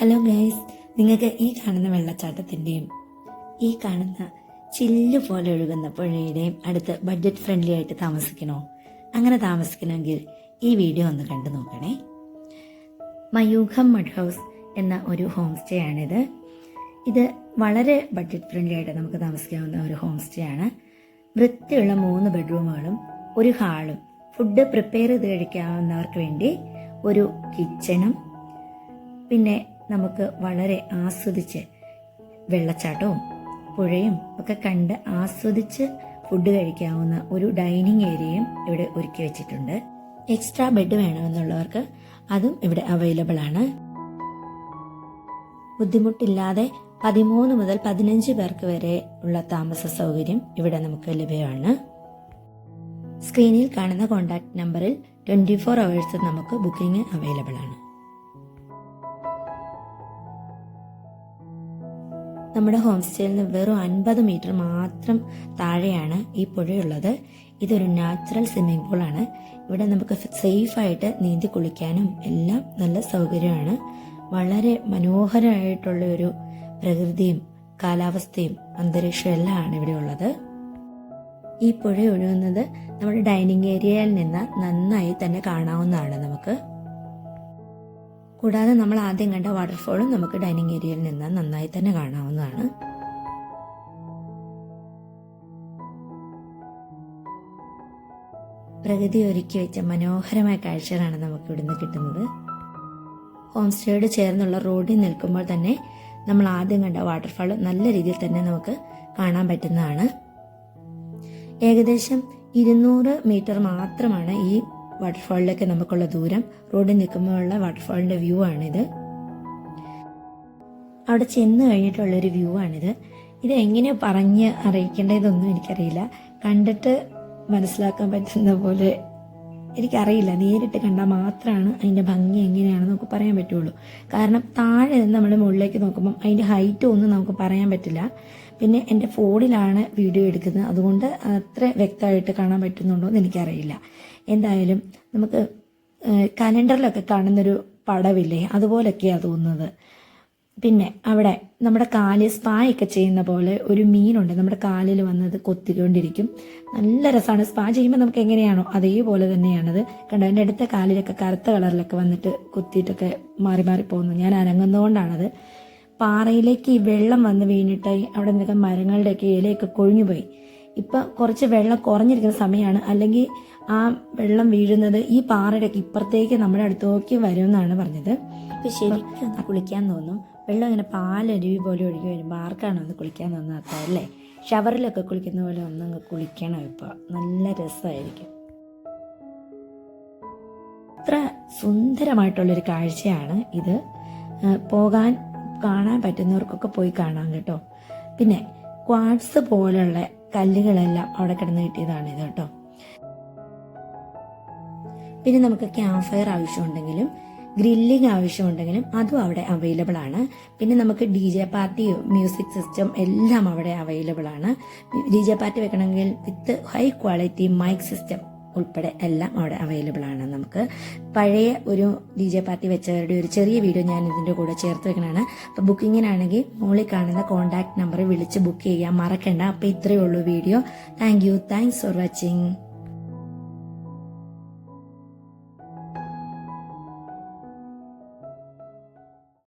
Hello guys നിങ്ങൾക്ക് ഈ കാണുന്ന വെള്ളച്ചാട്ടത്തിന്റെയും ഈ കാണുന്ന ചില്ല് പോലെ ഒഴുകുന്ന പുഴയുടെയും അടുത്ത് ബഡ്ജറ്റ് ഫ്രണ്ട്ലി ആയിട്ട് താമസിക്കണോ? അങ്ങനെ താമസിക്കണമെങ്കിൽ ഈ വീഡിയോ ഒന്ന് കണ്ടു നോക്കണേ. മയൂഖം മഡ് ഹൗസ് എന്ന ഒരു ഹോം സ്റ്റേ ആണിത് ഇത് വളരെ ബഡ്ജറ്റ് ഫ്രണ്ട്ലി ആയിട്ട് നമുക്ക് താമസിക്കാവുന്ന ഒരു ഹോം സ്റ്റേ ആണ് വൃത്തിയുള്ള മൂന്ന് ബെഡ്റൂമുകളും ഒരു ഹാളും ഫുഡ് പ്രിപ്പയർ ചെയ്ത് കഴിക്കാവുന്നവർക്ക് വേണ്ടി ഒരു കിച്ചണും പിന്നെ നമുക്ക് വളരെ ആസ്വദിച്ച് വെള്ളച്ചാട്ടവും പുഴയും ഒക്കെ കണ്ട് ആസ്വദിച്ച് ഫുഡ് കഴിക്കാവുന്ന ഒരു ഡൈനിങ് ഏരിയയും ഇവിടെ ഒരുക്കി വെച്ചിട്ടുണ്ട്. എക്സ്ട്രാ ബെഡ് വേണമെന്നുള്ളവർക്ക് അതും ഇവിടെ അവൈലബിൾ ആണ്. ബുദ്ധിമുട്ടില്ലാതെ പതിമൂന്ന് മുതൽ പതിനഞ്ച് പേർക്ക് വരെ ഉള്ള താമസ സൗകര്യം ഇവിടെ നമുക്ക് ലഭ്യമാണ്. സ്ക്രീനിൽ കാണുന്ന കോൺടാക്ട് നമ്പറിൽ ട്വന്റി ഫോർ അവേഴ്സ് നമുക്ക് ബുക്കിംഗ് അവൈലബിൾ ആണ്. നമ്മുടെ ഹോം സ്റ്റേയിൽ നിന്ന് വെറും അൻപത് മീറ്റർ മാത്രം താഴെയാണ് ഈ പുഴയുള്ളത്. ഇതൊരു നാച്ചുറൽ സ്വിമ്മിംഗ് ആണ് ഇവിടെ നമുക്ക് സേഫായിട്ട് നീന്തി കുളിക്കാനും എല്ലാം നല്ല സൗകര്യമാണ്. വളരെ മനോഹരമായിട്ടുള്ള ഒരു പ്രകൃതിയും കാലാവസ്ഥയും അന്തരീക്ഷവും എല്ലാം ആണ് ഇവിടെ ഉള്ളത്. ഈ പുഴ ഒഴുകുന്നത് നമ്മുടെ ഡൈനിങ് ഏരിയയിൽ നിന്ന് നന്നായി തന്നെ കാണാവുന്നതാണ് നമുക്ക്. കൂടാതെ നമ്മൾ ആദ്യം കണ്ട വാട്ടർഫോളും നമുക്ക് ഡൈനിങ് ഏരിയയിൽ നിന്ന് നന്നായി തന്നെ കാണാവുന്നതാണ്. പ്രകൃതി ഒരുക്കി വെച്ച മനോഹരമായ കാഴ്ചകളാണ് നമുക്ക് ഇവിടുന്ന് കിട്ടുന്നത്. ഹോം സ്റ്റേയോട് ചേർന്നുള്ള റോഡിൽ നിൽക്കുമ്പോൾ തന്നെ നമ്മൾ ആദ്യം കണ്ട വാട്ടർഫാൾ നല്ല രീതിയിൽ തന്നെ നമുക്ക് കാണാൻ പറ്റുന്നതാണ്. ഏകദേശം ഇരുന്നൂറ് മീറ്റർ മാത്രമാണ് ഈ വാട്ടർഫാളിലേക്ക് നമുക്കുള്ള ദൂരം റോഡിൽ നിൽക്കുമ്പോഴുള്ള വാട്ടർഫാളിന്റെ വ്യൂ ആണിത്. അവിടെ ചെന്ന് കഴിഞ്ഞിട്ടുള്ള ഒരു വ്യൂ ആണിത്. ഇത് എങ്ങനെ പറഞ്ഞ് അറിയിക്കേണ്ടതൊന്നും എനിക്കറിയില്ല. കണ്ടിട്ട് മനസ്സിലാക്കാൻ പറ്റുന്ന പോലെ എനിക്കറിയില്ല. നേരിട്ട് കണ്ടാൽ മാത്രമാണ് അതിന്റെ ഭംഗി എങ്ങനെയാണെന്ന് നമുക്ക് പറയാൻ പറ്റുള്ളൂ. കാരണം താഴെ നിന്ന് നമ്മൾ മുകളിലേക്ക് നോക്കുമ്പം അതിന്റെ ഹൈറ്റ് ഒന്നും നമുക്ക് പറയാൻ പറ്റില്ല. പിന്നെ എന്റെ ഫോണിലാണ് വീഡിയോ എടുക്കുന്നത്. അതുകൊണ്ട് അത്ര വ്യക്തമായിട്ട് കാണാൻ പറ്റുന്നുണ്ടോ എന്ന് എനിക്കറിയില്ല. എന്തായാലും നമുക്ക് കലണ്ടറിലൊക്കെ കാണുന്നൊരു പടവില്ലേ? അതുപോലൊക്കെയാണ് തോന്നുന്നത്. പിന്നെ അവിടെ നമ്മുടെ കാലിൽ സ്പായൊക്കെ ചെയ്യുന്ന പോലെ ഒരു മീനുണ്ട്. നമ്മുടെ കാലിൽ വന്നത് കൊത്തിക്കൊണ്ടിരിക്കും. നല്ല രസമാണ്. സ്പാ ചെയ്യുമ്പോൾ നമുക്ക് എങ്ങനെയാണോ അതേപോലെ തന്നെയാണത്. കണ്ടോ എന്റെ അടുത്ത കാലിലൊക്കെ കറുത്ത കളറിലൊക്കെ വന്നിട്ട് കൊത്തിയിട്ടൊക്കെ മാറി മാറി പോകുന്നു. ഞാൻ അനങ്ങുന്നതുകൊണ്ടാണത്. പാറയിലേക്ക് ഈ വെള്ളം വന്ന് വീണിട്ട് അവിടെ നിന്നൊക്കെ മരങ്ങളുടെയൊക്കെ ഇലയൊക്കെ കൊഴിഞ്ഞുപോയി. പോയി ഇപ്പൊ കുറച്ച് വെള്ളം കുറഞ്ഞിരിക്കുന്ന സമയമാണ് അല്ലെങ്കിൽ ആ വെള്ളം വീഴുന്നത് ഈ പാറയുടെ ഒക്കെ ഇപ്പുറത്തേക്ക് നമ്മുടെ അടുത്തേക്ക് വരുമെന്നാണ് പറഞ്ഞത്. ഇപ്പൊ ശരിക്കും കുളിക്കാൻ തോന്നും. വെള്ളം ഇങ്ങനെ പാലരുവി പോലെ ഒഴുകി വരുമ്പോൾ ആർക്കാണ് ഒന്ന് കുളിക്കാൻ തോന്നാത്ത അല്ലേ? ഷവറിലൊക്കെ കുളിക്കുന്ന പോലെ ഒന്ന് കുളിക്കണം ഇപ്പോൾ നല്ല രസമായിരിക്കും അത്ര സുന്ദരമായിട്ടുള്ളൊരു കാഴ്ചയാണ് ഇത്. പോകാൻ കാണാൻ പറ്റുന്നവർക്കൊക്കെ പോയി കാണാം കേട്ടോ. പിന്നെ ക്വാഡ്സ് പോലുള്ള കല്ലുകളെല്ലാം അവിടെ കിടന്ന് കിട്ടിയതാണ് ഇത് കേട്ടോ. പിന്നെ നമുക്ക് ക്യാമ്പ് ഫയർ ആവശ്യമുണ്ടെങ്കിലും ഗ്രില്ലിംഗ് ആവശ്യമുണ്ടെങ്കിലും അതും അവിടെ അവൈലബിൾ ആണ്. പിന്നെ നമുക്ക് D J party music system എല്ലാം അവിടെ അവൈലബിൾ ആണ്. ഡി ജെ പാർട്ടി വെക്കണമെങ്കിൽ with high quality mic system ഉൾപ്പെടെ എല്ലാം അവിടെ അവൈലബിൾ ആണ്. നമുക്ക് പഴയ ഒരു ഡി ജെ പാർട്ടി വെച്ചവരുടെ ഒരു ചെറിയ വീഡിയോ ഞാൻ ഇതിന്റെ കൂടെ ചേർത്ത് വെക്കണതാണ്. അപ്പൊ ബുക്കിങ്ങിനാണെങ്കിൽ മുകളിൽ കാണുന്ന കോൺടാക്ട് നമ്പർ വിളിച്ച് ബുക്ക് ചെയ്യാൻ മറക്കണ്ട. അപ്പൊ ഇത്രയേ ഉള്ളൂ video. Thank you thanks for watching